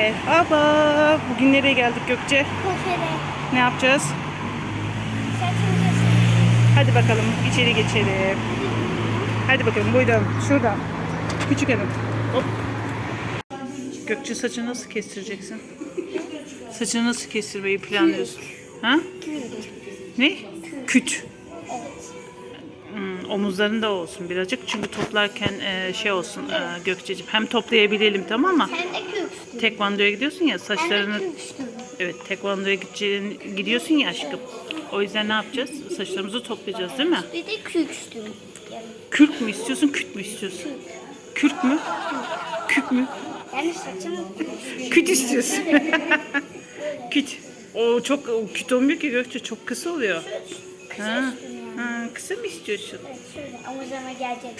Merhaba. Bugün nereye geldik Gökçe? Kafede. Ne yapacağız? Saçımızı Hadi bakalım içeri geçelim. Hadi bakalım buyurun. Şuradan. Küçük hanım. Hop. Gökçe saçını nasıl kestireceksin? Saçını nasıl kestirmeyi planlıyorsun? Ha? Ne? Küt. Hmm, omuzlarında olsun birazcık çünkü toplarken e, şey olsun e, Gökçe'cim hem toplayabilelim tamam mı? Kürkstü. Tekvandoya gidiyorsun ya saçlarını. Evet, tekvandoya gideceğin, gidiyorsun ya aşkım. O yüzden ne yapacağız? Saçlarımızı toplayacağız değil mi? Bir de kürkstü. Yani, Kürk mü istiyorsun, küt mü istiyorsun? Kürk mü? Kürk mü? yani saçımı. Küt istiyorsun. küt. O çok o küt olmuyor ki Gökçe, çok kısa oluyor. Ha, ha, kısa mı istiyorsun? Evet şöyle omuzlarıma gelecek.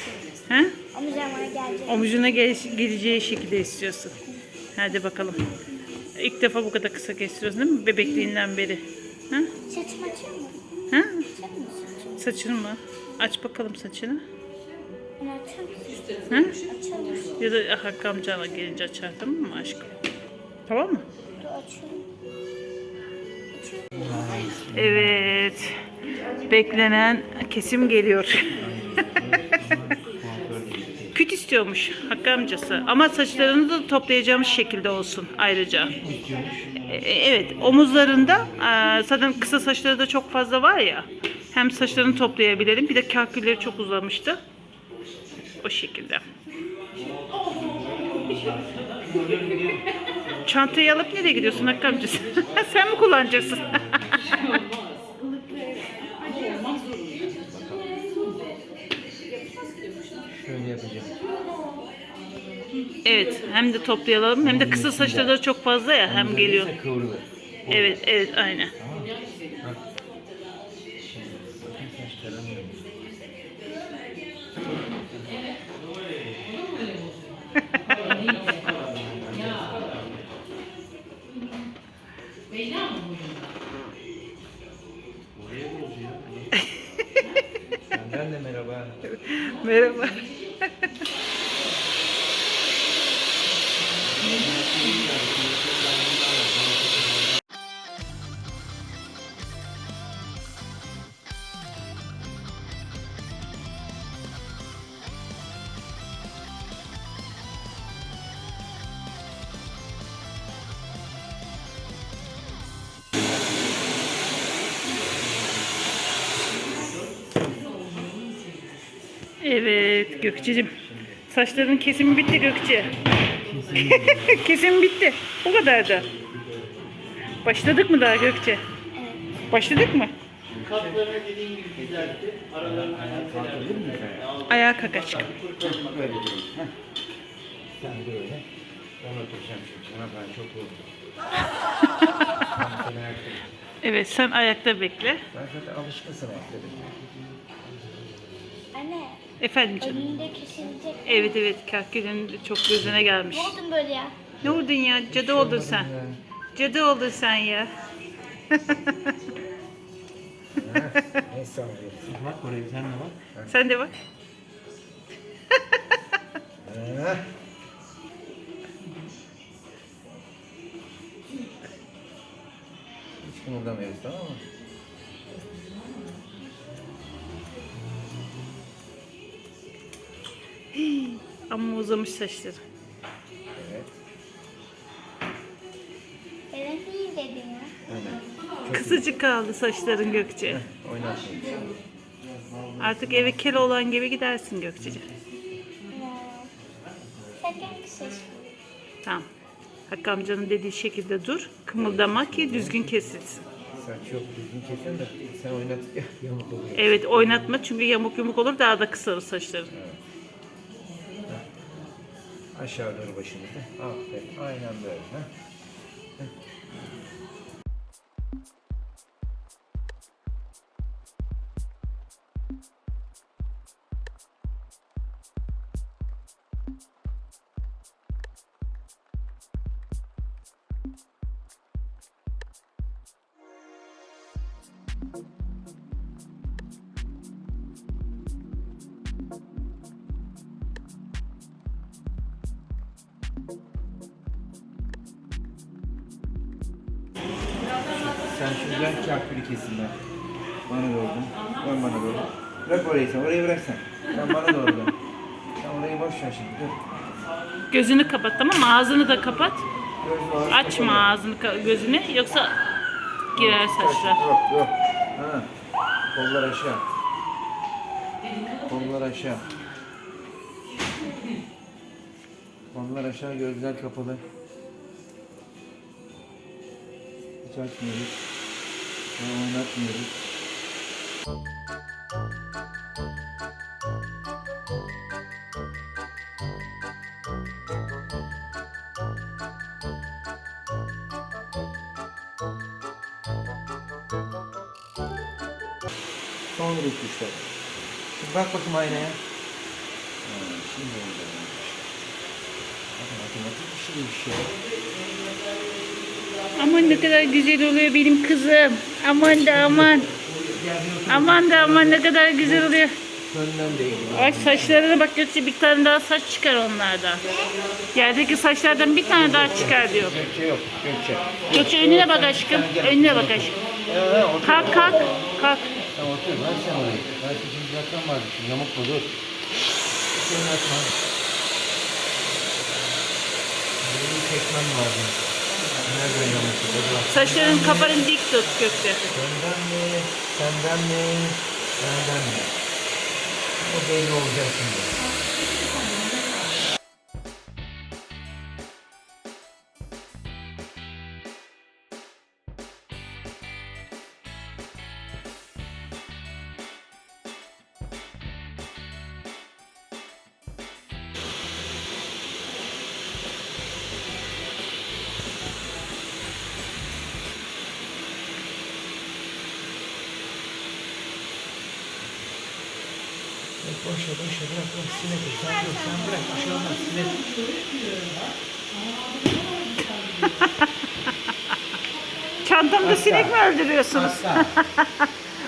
Ha? Omuzlarıma gelecek. Omuzuna gel, geleceği şekilde istiyorsun. Hadi bakalım. İlk defa bu kadar kısa kestiriyorsun değil mi? Bebekliğinden beri. Ha? Saçımı açıyor mu? Ha? Açar mı saçımı? Saçını mı? Aç bakalım saçını. Ha? Ya da Hakkı amcana gelince açar tamam mı aşkım? Tamam mı? Evet. Beklenen kesim geliyor. İstiyormuş Hakkı amcası. Ama saçlarını da toplayacağımız şekilde olsun ayrıca. E, Evet omuzlarında e, zaten kısa saçları da çok fazla var ya. Hem saçlarını toplayabilelim. Bir de kakülleri çok uzamıştı. O şekilde. Çantayı alıp nereye gidiyorsun Hakkı amcası? Sen mi kullanacaksın? Evet, hem de toplayalım hem de kısa saçları da çok fazla ya hem geliyor. Kıvrılır. Evet, evet, aynen. Tamam mı? Bak. Şimdi bakın saçlarım yumuşak. Buraya bozuyor. Senden de merhaba. Merhaba. Evet Gökçe'cim. Saçların kesimi bitti Gökçe. Kesim bitti. Bu kadar da. Başladık mı daha Gökçe? Başladık mı? Kalkabilir miyiz ayağa? Ayağa kalk aşkım. Böyle durun. Heh. Sen böyle. Ben oturacağım şimdi. Sana ben çok yoruldum. Evet sen ayakta bekle. Sen zaten alışkınsın ayakta durmaya. Efendim canım. önünde kesilecek. Evet evet kakülün çok gözüne gelmiş. Ne oldun böyle ya? Ne oldun ya? Cadı oldun sen. Cadı oldun sen ya. Neyse. Bak oraya sen de bak. Sen de bak. Hiç kımıldamıyoruz tamam mı? Ama uzamış saçları. Evet. Benim değil dedin ya. Kısacık kaldı saçların Gökçe. Artık eve kel olan gibi gidersin Gökçe'ciğim. Kısa Tamam. Hakkı amcanın dediği şekilde dur. Kımıldama ki düzgün kesilsin. Sen çok düzgün kesiyorsun da sen oynattıkça yamuk oluyor. Evet oynatma çünkü yamuk yumuk olur daha da kısalır saçların. Aşağı doğru başımızı. Aferin. Aynen böyle. Heh. Heh. Sen şuradan çarpıyı kesin ben. Bana doğru dön. Bana doğru. Bırak orayı sen. Orayı bırak sen. Sen bana doğru dön. Sen orayı boş ver şimdi. Dur. Gözünü kapat tamam mı? Ağzını da kapat. Gözünü ağzını Açma kapalı. ağzını ka- gözünü yoksa girer saçlar. Yok yok. Ha. Kollar aşağı. Kollar aşağı. Kollar aşağı, gözler kapalı. Hiç açmıyoruz. Ve oynatmıyoruz. Son rütuşlar. Şimdi bak bakayım aynaya. Ha, şimdi oldu. Bakın matematik bir şey bir şey. Aman ne kadar güzel oluyor benim kızım. Aman da aman. Aman da aman ne kadar güzel oluyor. Ay saçlarına bak Gökçe bir tane daha saç çıkar onlardan. Yerdeki saçlardan bir tane daha çıkar diyor. Gökçe yok. Gökçe. Gökçe önüne bak aşkım. Önüne bak aşkım. Kalk kalk. Kalk. Sen otur. Ver sen orayı. Ben şimdi uzaktan vardı. Yamuk mu? Dur. Atma. Benim çekmem lazım. Nereden. Saçların kafanı dik tut Gökçe. Senden mi? Senden mi? Senden mi? O belli olacak şimdi. Bak boş ver, boş ver, bırak, bırak, sinek ol, sen dur, sen bırak, bir şey olmaz, sinek. Çantamda sinek mi öldürüyorsunuz? Asla.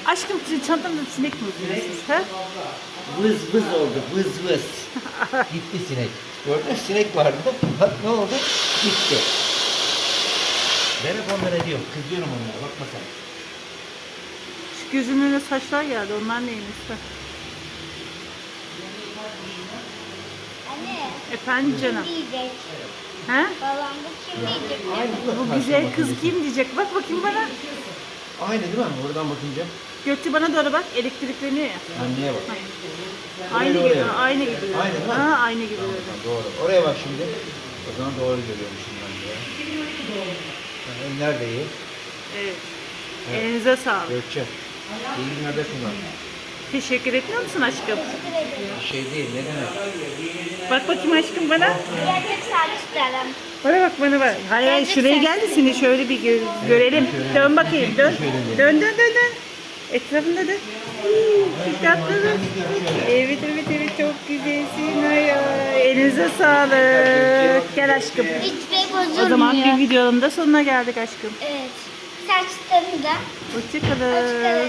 Aşkım çantamda sinek mi öldürüyorsunuz? Ha? Vız vız oldu, vız vız. Gitti sinek. Gördün sinek vardı, bak ne oldu? Gitti. Ben hep onlara diyorum, kızıyorum onlara, bakma sen. Şu gözümün önüne saçlar geldi. Onlar neymiş? Anne. Efendim canım. Kim diyecek? Ha? Babam bu kim diyecek? Bu güzel kız kim diyecek? Bak bakayım bana. Aynı değil mi? Buradan bakınca. Gökçe bana doğru bak. Elektrikleniyor ya. Anneye bak. Aynı Oraya, gibi. oraya. Aynı gibi. Aynı değil mi? Ha, aynı gibi. Tamam, tamam, doğru. Oraya bak şimdi. O zaman doğru görüyormuşum ben de. Ha, Eller de iyi. Evet. Evet. Elinize sağlık. Gökçe. İyi günlerde kullan. Teşekkür etmiyor musun aşkım? Bir şey değil, ne demek? Bak bakayım aşkım bana. Gerçek saçlarım. Bana bak bana bak. Hayır hayır şuraya gel de seni şöyle bir gö- görelim. Dön bakayım dön. Dön dön dön dön. Etrafında dön. Çok tatlısın. Evet evet evet çok güzelsin. Ay, ay. Elinize sağlık. Gel aşkım. Hiçbir bozulmuyor. O zaman bir videonun da sonuna geldik aşkım. Evet. Saçlarım da Hoşçakalın. Hoşçakalın.